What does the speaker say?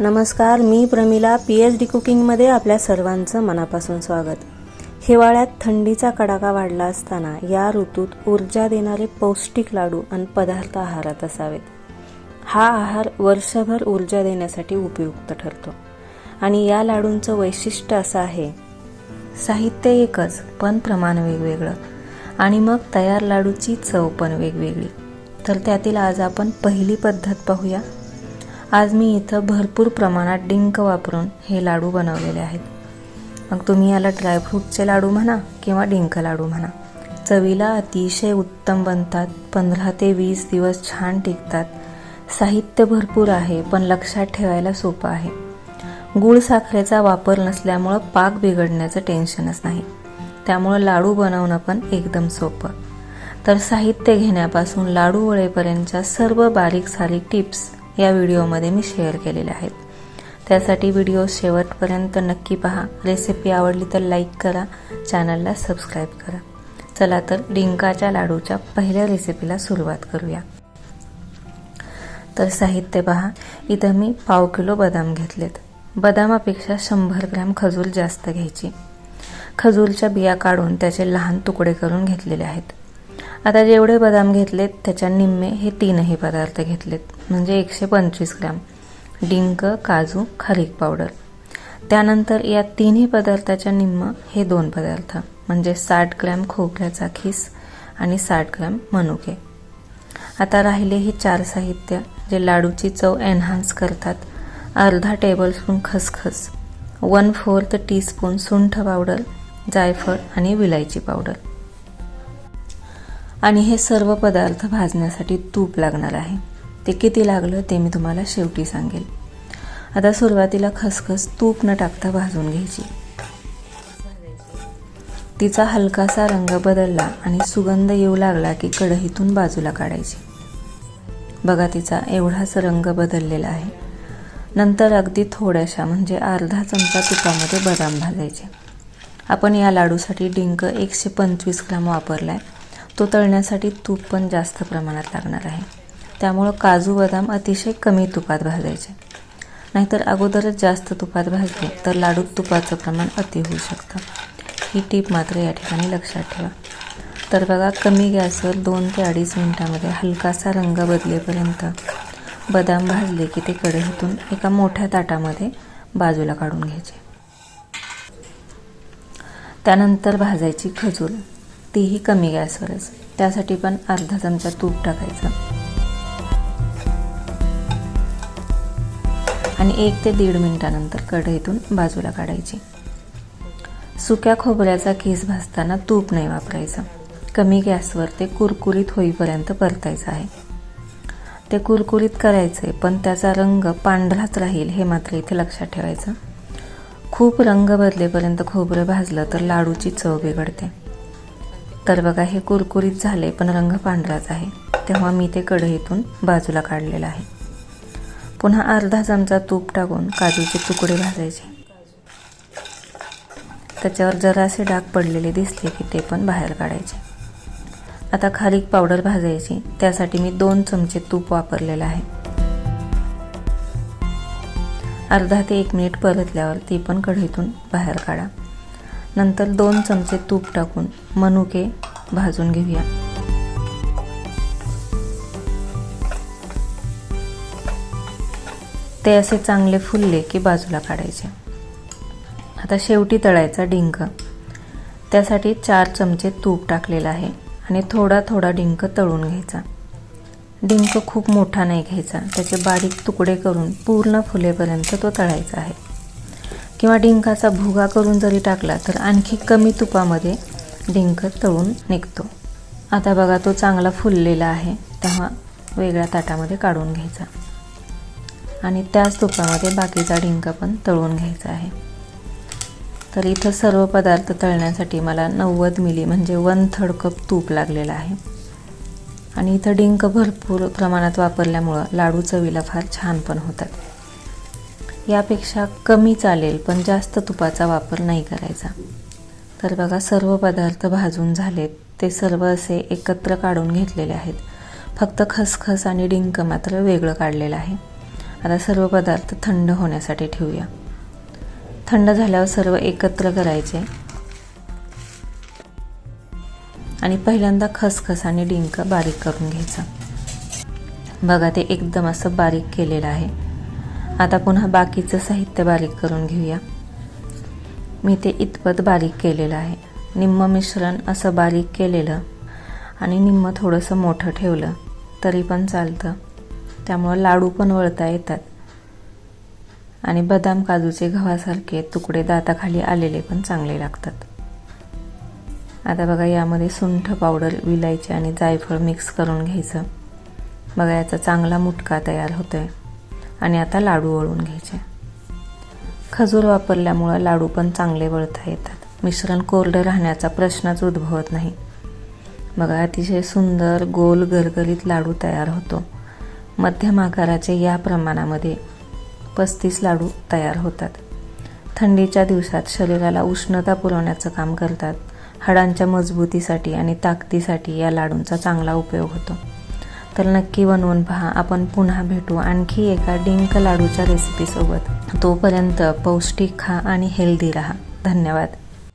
नमस्कार मी Pramila P H D कुकिंगमध्ये आपल्या सर्वांचं मनापासून स्वागत. हिवाळ्यात थंडीचा कडाका वाढला असताना या ऋतूत ऊर्जा देणारे पौष्टिक लाडू आणि पदार्थ आहारात असावेत. हा आहार वर्षभर ऊर्जा देण्यासाठी उपयुक्त ठरतो. आणि या लाडूंचं वैशिष्ट्य असं आहे साहित्य एकच पण प्रमाण वेगवेगळं. आणि मग तयार लाडूची चव पण वेगवेगळी. तर त्यातील आज आपण पहिली पद्धत पाहूया. आज मी इथं भरपूर प्रमाणात डिंक वापरून हे लाडू बनवलेले आहेत. मग तुम्ही याला ड्रायफ्रूटचे लाडू म्हणा किंवा डिंक लाडू म्हणा. चवीला अतिशय उत्तम बनतात पंधरा ते वीस दिवस छान टिकतात. साहित्य भरपूर आहे पण लक्षात ठेवायला सोपं आहे. गूळ साखरेचा वापर नसल्यामुळं पाक बिघडण्याचं टेन्शनच नाही. त्यामुळं लाडू बनवणं पण एकदम सोपं. तर साहित्य घेण्यापासून लाडू वळेपर्यंतच्या सर्व बारीक सारीक टिप्स या व्हिडिओमध्ये मी शेअर केलेल्या आहेत. त्यासाठी व्हिडिओ शेवटपर्यंत नक्की पहा. रेसिपी आवडली तर लाईक करा चॅनलला सबस्क्राईब करा. चला तर डिंकाच्या लाडूच्या पहिल्या रेसिपीला सुरुवात करूया. तर साहित्य पहा. इथं मी पाव किलो बदाम घेतलेत. बदामापेक्षा शंभर ग्रॅम खजूर जास्त घ्यायची. खजूरच्या बिया काढून त्याचे लहान तुकडे करून घेतलेले आहेत. आता जेवढे बदाम घेतलेत त्याच्या निम्मे हे तीनही पदार्थ घेतलेत. म्हणजे एकशे पंचवीस ग्रॅम. डिंक काजू खारीक पावडर. त्यानंतर या तिन्ही पदार्थाच्या निम्म हे दोन पदार्थ. म्हणजे साठ ग्रॅम खोबऱ्याचा खीस आणि साठ ग्रॅम मनुके. आता राहिले हे चार साहित्य जे लाडूची चव एन्हान्स करतात. अर्धा टेबलस्पून खसखस वन फोर्थ टीस्पून सुंठ पावडर जायफळ आणि विलायची पावडर. आणि हे सर्व पदार्थ भाजण्यासाठी तूप लागणार आहे. ते किती लागलं ते मी तुम्हाला शेवटी सांगेल. आता सुरुवातीला खसखस तूप न टाकता भाजून घ्यायची. तिचा हलकासा रंग बदलला आणि सुगंध येऊ लागला की कढईतून बाजूला काढायची. बघा तिचा एवढाच रंग बदललेला आहे. नंतर अगदी थोड्याशा म्हणजे अर्धा चमचा तुपामध्ये बदाम भाजायचे. आपण या लाडूसाठी डिंक एकशे पंचवीस ग्राम वापरला आहे तो तळण्यासाठी तूप पण जास्त प्रमाणात लागणार आहे. त्यामुळं काजू बदाम अतिशय कमी तुपात भाजायचे. नाहीतर अगोदरच जास्त तुपात भाजले तर लाडूत तुपाचं प्रमाण अति होऊ शकतं. ही टीप मात्र या ठिकाणी लक्षात ठेवा. तर बघा कमी गॅसवर दोन ते अडीच मिनटामध्ये हलकासा रंग बदलेपर्यंत बदाम भाजले की ते कढईतून एका मोठ्या ताटामध्ये बाजूला काढून घ्यायचे. त्यानंतर भाजायची खजूर. तीही कमी गॅसवरच त्यासाठी पण अर्धा चमचा तूप टाकायचं. आणि एक ते दीड मिनिटानंतर कढईतून बाजूला काढायची. सुक्या खोबऱ्याचा केस भाजताना तूप नाही वापरायचं. कमी गॅसवर ते कुरकुरीत होईपर्यंत परतायचं आहे. ते कुरकुरीत करायचे पण त्याचा रंग पांढराच राहील हे मात्र इथे लक्षात ठेवायचं. खूप रंग बदलेपर्यंत खोबरं भाजलं तर लाडूची चव बिघडते. तर बघा हे कुरकुरीत झाले पण रंग पांढराच आहे. तेव्हा मी ते कढईतून बाजूला काढलेलं आहे. पुन्हा अर्धा चमचा तूप टाकून काजूचे तुकडे भाजायचे त्याच्यावर जरासे डाग पडलेले दिसले की ते पण बाहेर काढायचे. आता खारीक पावडर भाजायची त्यासाठी मी दोन चमचे तूप वापरलेलं आहे. अर्धा ते एक मिनिट परतल्यावर ती पण कढईतून बाहेर काढा. नंतर दोन चमचे तूप टाकून मनुके भाजून घेऊया. ते असे चांगले फुलले की बाजूला काढायचे. आता शेवटी तळायचा डिंक. त्यासाठी चार चमचे तूप टाकलेलं आहे आणि थोडा थोडा डिंक तळून घ्यायचा. डिंक खूप मोठा नाही घ्यायचा त्याचे बारीक तुकडे करून पूर्ण फुलेपर्यंत तो तळायचा आहे. किंवा डिंकाचा भुगा करून जरी टाकला तर आणखी कमी तुपामध्ये डिंक तळून निघतो. आता बघा तो चांगला फुललेला आहे. तेव्हा वेगळ्या ताटामध्ये काढून घ्यायचा. आणि त्याच तुपामध्ये बाकीचा डिंक पण तळून घ्यायचा आहे. तर इथं सर्व पदार्थ तळण्यासाठी मला नव्वद मिली म्हणजे वन थर्ड कप तूप लागलेलं आहे. आणि इथं डिंक भरपूर प्रमाणात वापरल्यामुळं लाडू चवीला फार छान पण होतात. यापेक्षा कमी चालेल पण जास्त तुपाचा वापर नाही करायचा. तर बघा सर्व पदार्थ भाजून झालेत. ते सर्व असे एकत्र काढून घेतलेले आहेत. फक्त खसखस आणि डिंक मात्र वेगळं काढलेलं आहे. आता सर्व पदार्थ थंड होण्यासाठी ठेवूया. थंड झाल्यावर सर्व एकत्र करायचे. आणि पहिल्यांदा खसखस आणि डिंक बारीक करून घ्यायचं. बघा ते एकदम असं बारीक केलेलं आहे. आता पुन्हा बाकीचं साहित्य बारीक करून घेऊया. मी ते इतपत बारीक केलेलं आहे. निम्म मिश्रण असं बारीक केलेलं आणि निम्म थोडंसं मोठं ठेवलं तरी पण चालतं. त्यामुळं लाडू पण वळता येतात. आणि बदाम काजूचे गव्हासारखे तुकडे दाताखाली आलेले पण चांगले लागतात. आता बघा यामध्ये सुंठ पावडर विलायची आणि जायफळ मिक्स करून घ्यायचं. बघा याचा चांगला मुटका तयार होतो आहे आणि आता लाडू वळून घ्यायचे. खजूर वापरल्यामुळं लाडू पण चांगले वळता येतात. मिश्रण कोरडं राहण्याचा प्रश्नच उद्भवत नाही. बघा अतिशय सुंदर गोल गरगरीत लाडू तयार होतो. मध्यम आकाराचे या प्रमाणामध्ये पस्तीस लाडू तयार होतात. थंडीच्या दिवसात शरीराला उष्णता पुरवण्याचं काम करतात. हाडांच्या मजबूतीसाठी आणि ताकदीसाठी या लाडूंचा चांगला उपयोग होतो. तर नक्की बनवून पहा. आपण पुन्हा भेटू आणखी एका डिंक लाडूच्या रेसिपीसोबत तोपर्यंत पौष्टिक खा आणि हेल्दी राहा. धन्यवाद.